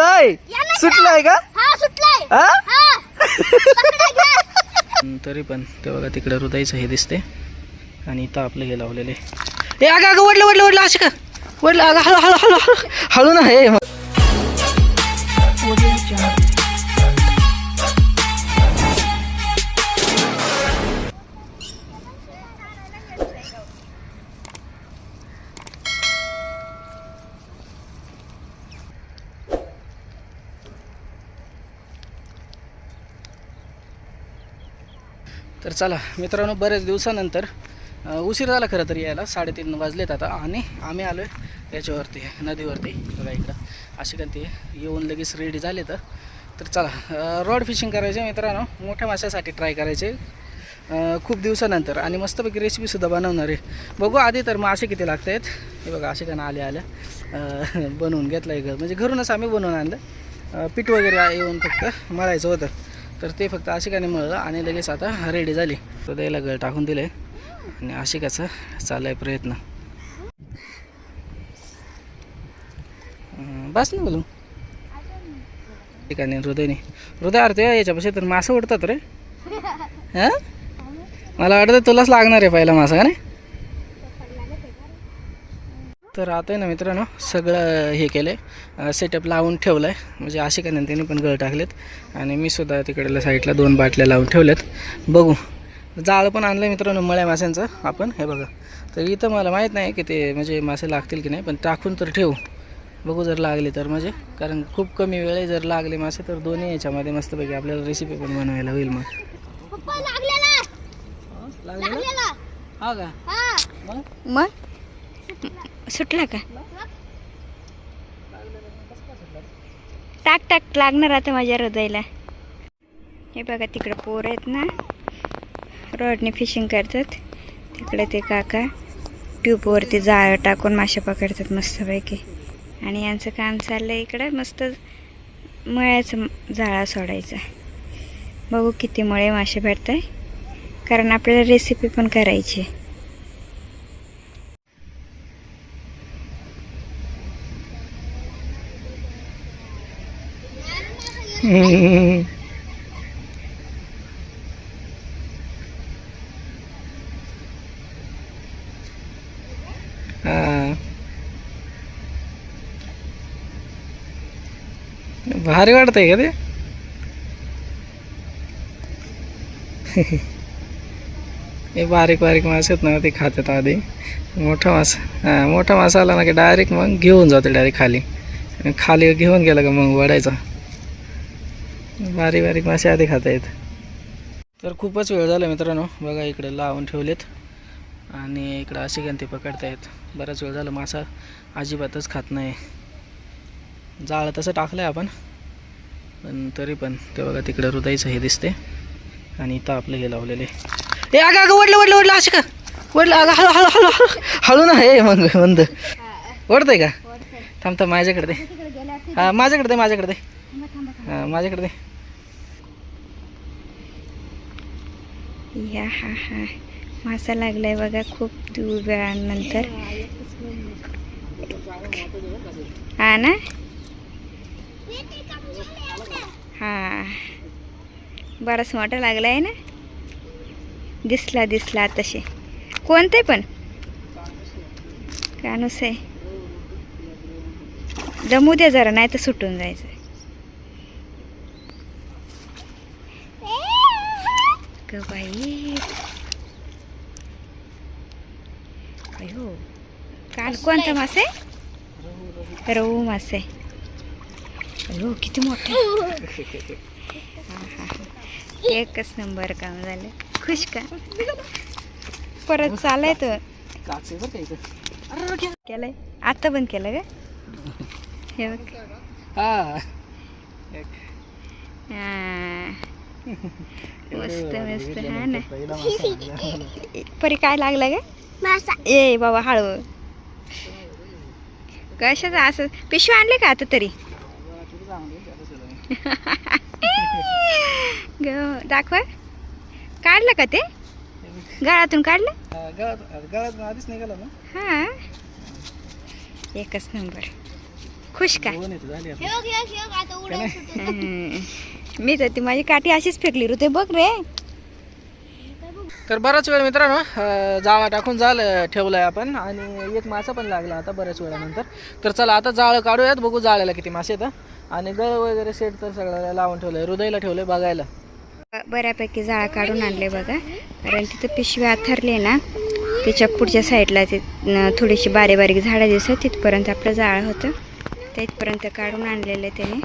काय? सुटलाय का? हा हा? हा. तरी पण ते बघा तिकडे हृदयचं हे दिसते आणि इथं आपलं हे लावलेले ए अगं अगं वडलं वडलं वडलं असे का वडलं अगं हळू हळू हळू हळू हळू ना. हे तर चला मित्रांनो बरेच दिवसानंतर उशीर झाला खरं तर यायला. साडेतीन वाजलेत आता. आणि आम्ही आलो आहे याच्यावरती नदीवरती. बघा इकडं. अशी का ते येऊन लगेच रेडी झाले तर. तर चला रॉड फिशिंग करायचे मित्रांनो. मोठ्या माशासाठी ट्राय करायचे. खूप दिवसानंतर. आणि मस्तपैकी रेसिपीसुद्धा बनवणार आहे. बघू आधी तर मासे किती लागत आहेत हे बघा असे का आले आल्या बनवून घेतलं आहे घर. म्हणजे घरूनच आम्ही बनवून आणलं. पीठ वगैरे येऊन फक्त मळायचं होतं. तर ते फक्त आशिकाने मळलं आणि लगेच आता रेडी झाली. तर द्यायला गळ टाकून दिले आणि आशिकाचा चालू आहे प्रयत्न बस ना बोलू ठिकाणी हृदयने. हृदय अर्थ याच्यापाशी तर मासं उडतात रे. हां? मला वाटतं तुलाच लागणार आहे पहिला मासा का नाही? तर आता आहे ना मित्रांनो सगळं हे केलं आहे सेटअप लावून ठेवलं आहे म्हणजे आशिकाने त्यांनी पण गळ टाकलेत. आणि मी सुद्धा तिकडल्या साईडला दोन बाटल्या लावून ठेवल्यात. बघू. जाळं पण आणलं मित्रांनो मळ्या माशांचं. आपण हे बघा. तर इथं मला माहीत नाही की ते म्हणजे मासे लागतील की नाही पण टाकून तर ठेवू. बघू जर लागले तर म्हणजे. कारण खूप कमी वेळ आहे जर लागले मासे तर दोन्ही याच्यामध्ये मस्तपैकी आपल्याला रेसिपी पण बनवायला होईल मग. हा का? मग? मग? सुटला का? टाक टाक लागणार आता माझ्या हृदयाला. हे बघा तिकडे पोर आहेत ना. रॉडने फिशिंग करतात. तिकडे ते काका ट्यूबवरती जाळं टाकून मासे पकडतात मस्तपैकी. आणि यांचं काम चाललं आहे इकडं मस्त मळ्याचं जाळा सोडायचा. बघू किती मळे मासे भेटत आहे कारण आपल्याला रेसिपी पण करायची आहे. हा. भारी वाटतंय का ते? हे बारीक बारीक मासे आहेत ना ते खातात आधी. मोठा मासा हां मोठा मासा आला ना की डायरेक्ट मग घेऊन जातो डायरेक्ट खाली. खाली घेऊन गेला का मग वडायचा. बारीक बारीक मासे आधी खाता येत. तर खूपच वेळ झाला मित्रांनो बघा इकडे लावून ठेवलेत आणि इकडं अशी गंती पकडतायत बराच वेळ झाला मासा अजिबातच खात नाही. जाळं तसं टाकलं आहे आपण पण तरी पण ते बघा तिकडं हृदयचं हे दिसते आणि इथं आपलं हे लावलेले. ए अगं अगं वडलं वडलं वडलं असे का वडलं अगं हळू हळू हळू हळू हळू ना हे मग बंद ओढतंय का? थांब थांब माझ्याकडे दे. हां माझ्याकडे दे माझ्याकडे दे. हां माझ्याकडे दे. या हा हा. मासा लागलाय बघा खूप दूर वेळानंतर. हा ना? हा. बराच मोठा लागलाय ना? दिसला दिसला तसे कोणते पण? कानूस आहे. जमू द्या जरा नाही तर सुटून जायचं. ग बाई अयो काल कोणता मासे रहू मासे अयो किती मोठे हा, हा, हा. एकच नंबर काम झालं खुश का परत चालाय तो केलंय आता बंद केलं का हे बघ हां हा. मस्त मस्त हा ना. परी काय लागलं का मासा. ए बाबा हळू. कशाचं असं? पिशवी आणले का आता तरी? ग दाखवा. काढलं का ते? गळातून काढलं? हा, आधीच निघाला ना. हा. एकच नंबर. खुश का? मी तर ती माझी काठी अशीच फेकली रे ते बघ रे. तर बराच वेळ मित्रांनो जाळा टाकून झालं ठेवलंय आपण आणि एक मासा पण लागला आता बऱ्याच वेळानंतर. तर चला आता जाळं काढूयात बघू जाळ्याला किती मासे येतं आणि गळ वगैरे सेट तर सगळं लावून ठेवलंय हृदयला ठेवलंय बघायला. बऱ्यापैकी जाळा काढून आणले बघा. कारण तिथं पिशवी आथरली ना त्याच्या पुढच्या साईडला ते थोडीशी बारीक बारीक झाडं दिसत तिथपर्यंत आपलं जाळं होतं. तिथपर्यंत काढून आणलेलं आहे त्याने.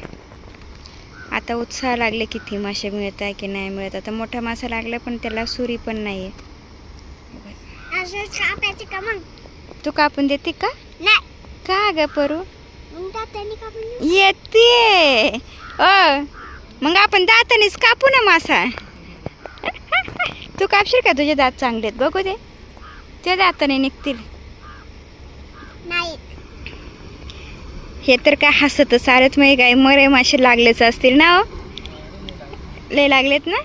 आता उत्साह लागले किती मासे मिळत आहे की नाही मिळत. आता मोठा मासा लागला पण त्याला सुरी पण नाही? तू कापून देते का. का ग परू. येते. अ मग आपण दातानेच कापू ना मासा. तू कापशील का तुझे दात चांगले आहेत? बघू दे. त्या दाताने निघतील नाही. हे तर काय हसत सारत मग काय मरे मासे लागलेच असतील ना हो? लय लागलेत ना?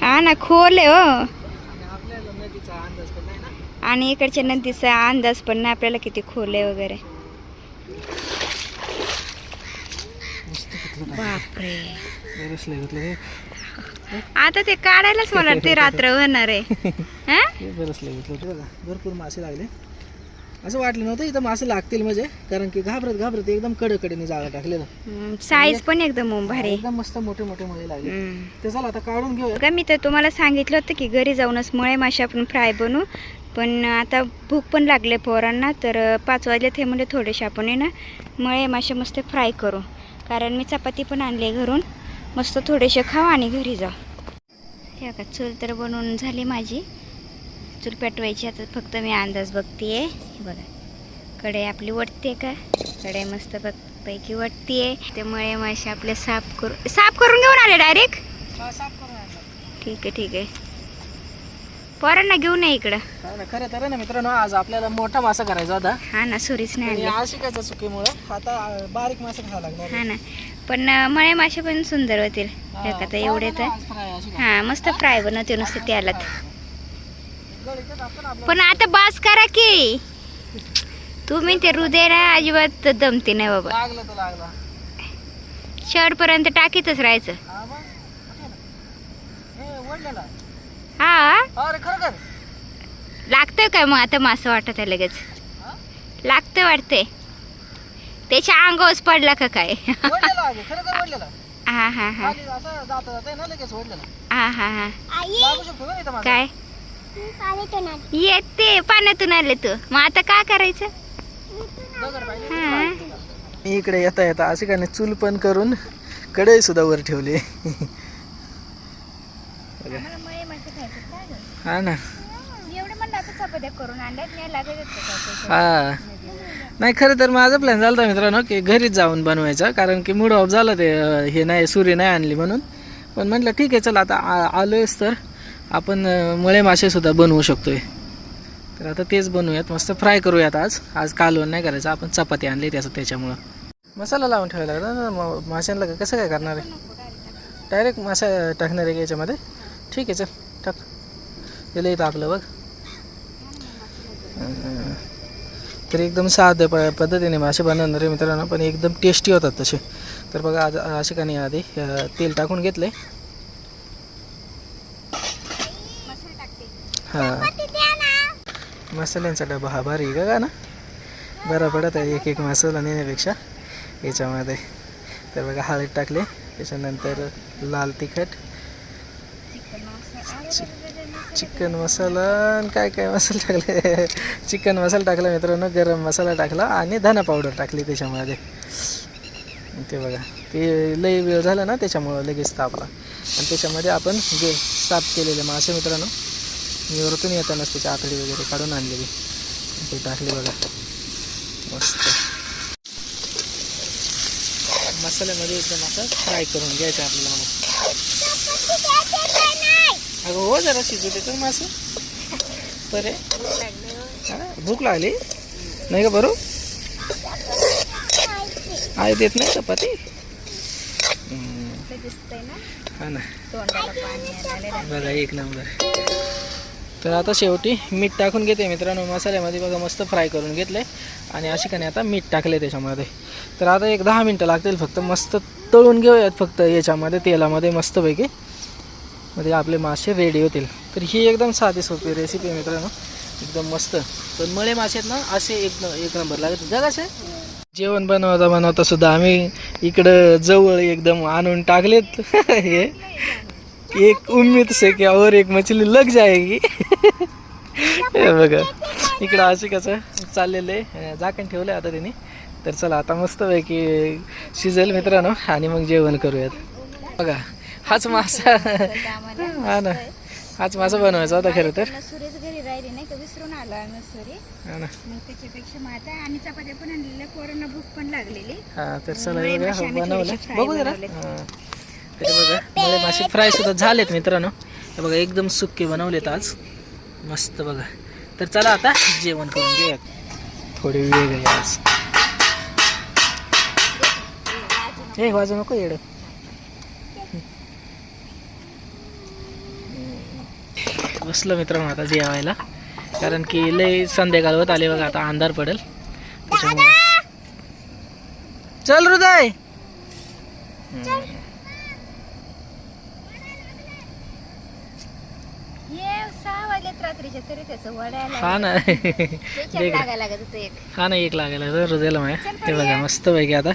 हा ना खोल आहे हो. आणि इकडच्या नदीचा अंदाज पण नाही आपल्याला किती खोल आहे वगैरे. बापरे. आता ते काढायलाच मला ते रात्र होणार आहे. भरपूर मासे लागले. असं वाटलं नव्हतं इथं मासे लागतील म्हणजे. कारण की घाबरत घाबरत एकदम कडकडीने जाळं टाकलेलं. साईज पण एकदम भारी एकदम मस्त मोठे मोठे मळे लागले. ते चला आता काढून बघा मी तर तुम्हाला सांगितलं होतं की घरी जाऊनच मुळे मासे आपण फ्राय बनवू. पण आता भूक पण लागले पोरांना तर पाच वाजले ते म्हणजे थोडेसे आपण आहे ना मुळे मासे मस्त फ्राय करू. कारण मी चपाती पण आणली घरून. मस्त थोडेसे खाऊ आणि घरी जाऊ. हे का चूल तर बनवून झाली माझी. चूल पेटवायची आता फक्त मी अंदाज बघते हे बघा. कढई आपली वटते का? कढई मस्त बघ पैकी वटते त्यामुळे मासे आपले साफ करू साफ करून घेऊन आले डायरेक्ट? ठीक आहे ठीक आहे. पोरांना घेऊन ये इकडं. खरं तर आहे ना मित्रांनो आज आपल्याला मोठा मासा करायचा होता. हा ना सुरीच नाही आज चुकीमुळे. आता बारीक मासा खावा लागणार हा ना. पण मळे मासे पण सुंदर होतील. हे एवढे तर? हा मस्त फ्राय बनवते नुसते त्यालात गळ इथं टाकतो ना आपलं. पण आता बास करा की. तुम्ही ते हृदय ना अजिबात दमते नाही बाबा. लागलं तर लागला. शर्ट पर्यंत टाकीतच राहायचं. हा लागतंय काय मग आता मासं वाटत आहे लगेच? लागतंय वाटते त्याच्या अंगावच पडला का काय? हा हा हा. हा हा हा. काय. येते पाण्यातून आले तू. मग आता काय करायचं? हा. इकडे येता येता असे काय नाही चूल पण करून कढई सुद्धा वर ठेवली. हा ना. हा. नाही खरं तर माझा प्लॅन झाला होता मित्रांनो की घरीच जाऊन बनवायचा कारण की मूड ऑफ झालं ते हे नाही सुरी नाही आणली म्हणून. पण म्हटलं ठीक आहे चला आता आ- आलोयच तर. आपण मळे मासेसुद्धा बनवू शकतो आहे तर आता तेच बनवूयात. मस्त फ्राय करूयात आज. आज कालवण नाही करायचं. आपण चपाती आणली त्याचं त्याच्यामुळं. मसाला लावून ठेवायला लागला ना माशांना कसं काय करणार आहे? डायरेक्ट मासा टाकणार आहे याच्यामध्ये? ठीक आहे चल. टाक. दिलं येतं आपलं बघ. तरी तर एकदम साध्या प पद्धतीने मासे बनवणार आहे मित्रांनो. पण एकदम टेस्टी होतात तसे. तर बघा आज असे का नाही आधी तेल टाकून घेतले हां. मसाल्यांचा डबा हा भारी का ना बरा पडत आहे एक एक मसाला नेण्यापेक्षा याच्यामध्ये. तर बघा हळद टाकले त्याच्यानंतर लाल तिखट. चिकन मसाला आणि काय काय मसाला टाकले? चिकन मसाला टाकला मित्रांनो गरम मसाला टाकला आणि धना पावडर टाकली त्याच्यामध्ये. ते बघा ते लई वेळ झाला ना त्याच्यामुळं लगेच तापला. आणि त्याच्यामध्ये आपण जे साफ केलेले मासे मित्रांनो वरतून येतानाच त्याची आतडी वगैरे काढून आणलेली. ते टाकली बघा. मस्त. मसाल्यामध्ये एकदम असं फ्राय करून घ्यायचं आपल्याला मग. अगं हो जरा शिजू देतो मासे बरे. भूक लागली? नाही का बरोबर आई देत नाही चपाती? ना हा ना. बघा एक नंबर. तर आता शेवटी मीठ टाकून घेते मित्रांनो. मसाल्यामध्ये बघा मस्त फ्राय करून घेतले आणि अशी काही आता मीठ टाकले त्याच्यामध्ये. तर आता एक दहा मिनटं लागतील फक्त. मस्त तळून घेऊयात फक्त याच्यामध्ये तेलामध्ये मस्तपैकी. म्हणजे आपले मासे रेडी होतील. तर ही एकदम साधी सोपी रेसिपी आहे मित्रांनो. एकदम मस्त. पण मळे मासे आहेत ना असे एक न एक नंबर लागत जगाचे जेवण बनवता बनवता सुद्धा आम्ही इकडं जवळ एकदम आणून टाकलेत. हे. एक उम्मीद से की और एक मछली लग जाएगी. बघा. इकडं असे कसं चाललेलं आहे. झाकण ठेवलं आता त्यांनी तर चला आता मस्तपैकी शिजेल मित्रांनो आणि मग जेवण करूयात. बघा हाच मासा. हा ना. हाच मासा बनवायचा होता खरं तर. सुरेश घरी राहिली नाही का? विसरून आलो मग त्याच्यापेक्षा मग आता आणि चपात्या पण आणलेल्या. पोरांना भूक पण लागलेली. हा तर चला बनवलं. बघू जरा. हे बघा मुळे मासे फ्राय सुद्धा झालेत मित्रांनो. हे बघा एकदम सुके बनवलेत आज. मस्त बघा. तर चला आता जेवण करून घेऊयात. थोडी वेगळे आज. हे वाजू नको येड. बसलो मित्रांनो आता जेवायला. कारण की लय संध्याकाळ होत आले बघा आता अंधार पडेल. त्याच्यामुळे चल हृदय ये सहा वाजलेत रात्रीच्या तरी त्याचं वड्याला हा ना. त्याच्यात देख. लागायला लागत होतं एक. हा ना एक लागेल तर हृदयला माया. ते बघा मस्त पैकी आता.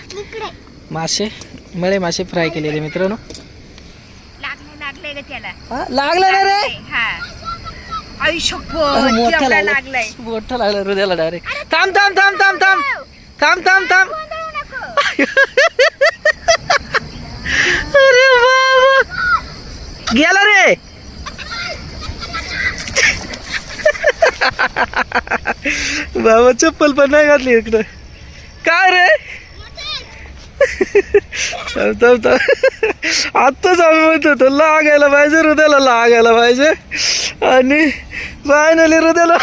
मासे मळे मासे फ्राय केलेले मित्रांनो. लागले लागले ग त्याला. हा, लागला ना रे. हा. आयुष्य अरे, मोठा लागला. लागलाय. मोठा लागला हृदयाला डायरेक्ट थांब थांब थांब थांब थांब. थांब थांब थांब. अरे बाबा. गेला रे. बाबा चप्पल पण नाही घातली इकडं. काय रे? आत्ताच आम्ही म्हणत होतो लागायला पाहिजे हृदयाला लागायला पाहिजे. आणि फायनली हृदयाला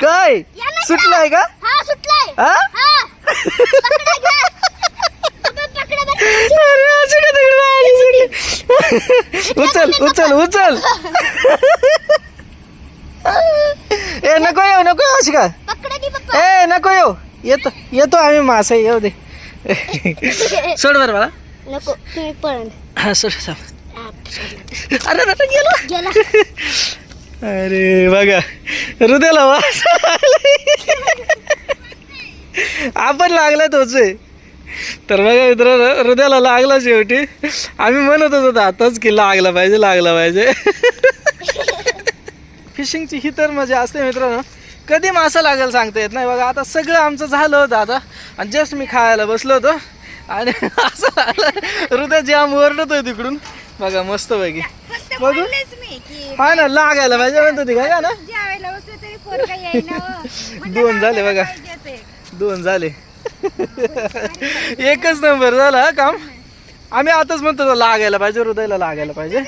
काय? सुटलाय का? हा? उचल उचल उचल. ए नको येऊ नको येऊ अशी का? ए नको येऊ. येतो येतो आम्ही मासा येऊ दे. सोड बरं मला. नको तुम्ही पळण. हा सोड सोड. अरे गेलो. गेला. अरे बघा. हृदयाला वास आपण लागला तोच तर बघा मित्र हृदयाला लागला शेवटी. आम्ही म्हणत होतो आताच की लागला पाहिजे लागला पाहिजे. फिशिंगची ही तर मजा असते मित्रांनो. कधी मासा लागेल सांगता येत नाही. बघा आता सगळं आमचं झालं होतं आता. आणि जस्ट मी खायला बसलो होतो. आणि असं हृदय जाम ओरडतोय तिकडून. बघा मस्त पैकी. बघू. हा ना लागायला पाहिजे म्हणतो ती काय ना. हो. दोन झाले बघा. दोन झाले. एकच नंबर झाला हा काम. आम्ही आताच म्हणतो लागायला पाहिजे हृदयाला लागायला पाहिजे.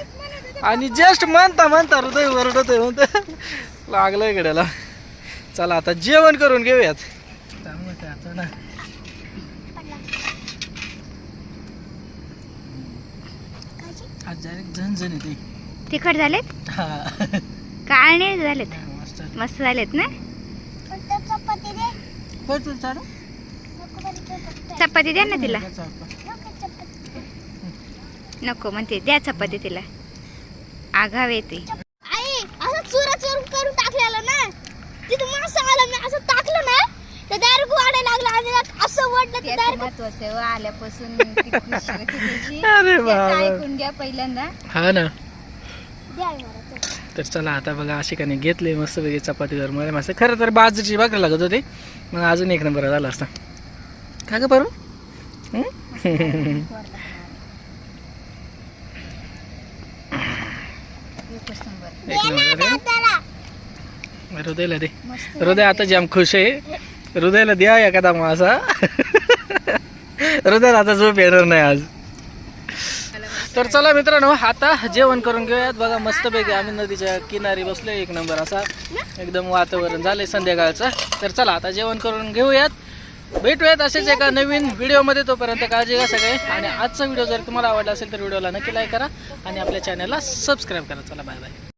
आणि जस्ट म्हणता म्हणता हृदय ओरडतोय म्हणतो लागलंय गड्याला चला आता जेवण करून घेऊयात काय. आज डायरेक्ट येते तिखट झालेत हा काळणे झालेत मस्त मस्त झालेत ना चपाती चालू. द्या ना तिला. नको म्हणते द्या चपाती तिला आघाव येते. आई असं चुरा चुर करून टाकलेलं ना तिथं मासा आला मी असं टाकलं ना तर डायरेक्ट वाढायला लागलं आणि असं तर डायरेक्ट महत्वाचं आल्यापासून ती खुशी होती त्याची. अरे त्याचं बाबा. ऐकून घ्या पहिल्यांदा. हा ना. द्या आई मला चल. तर चला आता बघा असे का नाही घेतले मस्त पैकी चपातीवर मळे मासे खरं तर बाजरीची भाकर लागत होते. मग अजून एक नंबर झाला असता. का ग बरं नंबर. एक नंबर हृदयला दे. हृदय आता जाम खुश आहे. हृदयाला द्या एखादा मासा. हृदयाला आता झोप येणार नाही आज. तर चला मित्रांनो आता जेवण करून घेऊयात. बघा मस्तपैकी आम्ही नदीच्या किनारी बसलो एक नंबर असा एकदम वातावरण झालंय संध्याकाळचं. तर चला आता जेवण करून घेऊयात. भेटूयात असेच एका नवीन व्हिडिओमध्ये. तोपर्यंत काळजी घ्या सगळे. आणि आजचा व्हिडिओ जर तुम्हाला आवडला असेल तर व्हिडिओला नक्की लाईक करा आणि आपल्या चॅनलला सबस्क्राईब करा. चला बाय बाय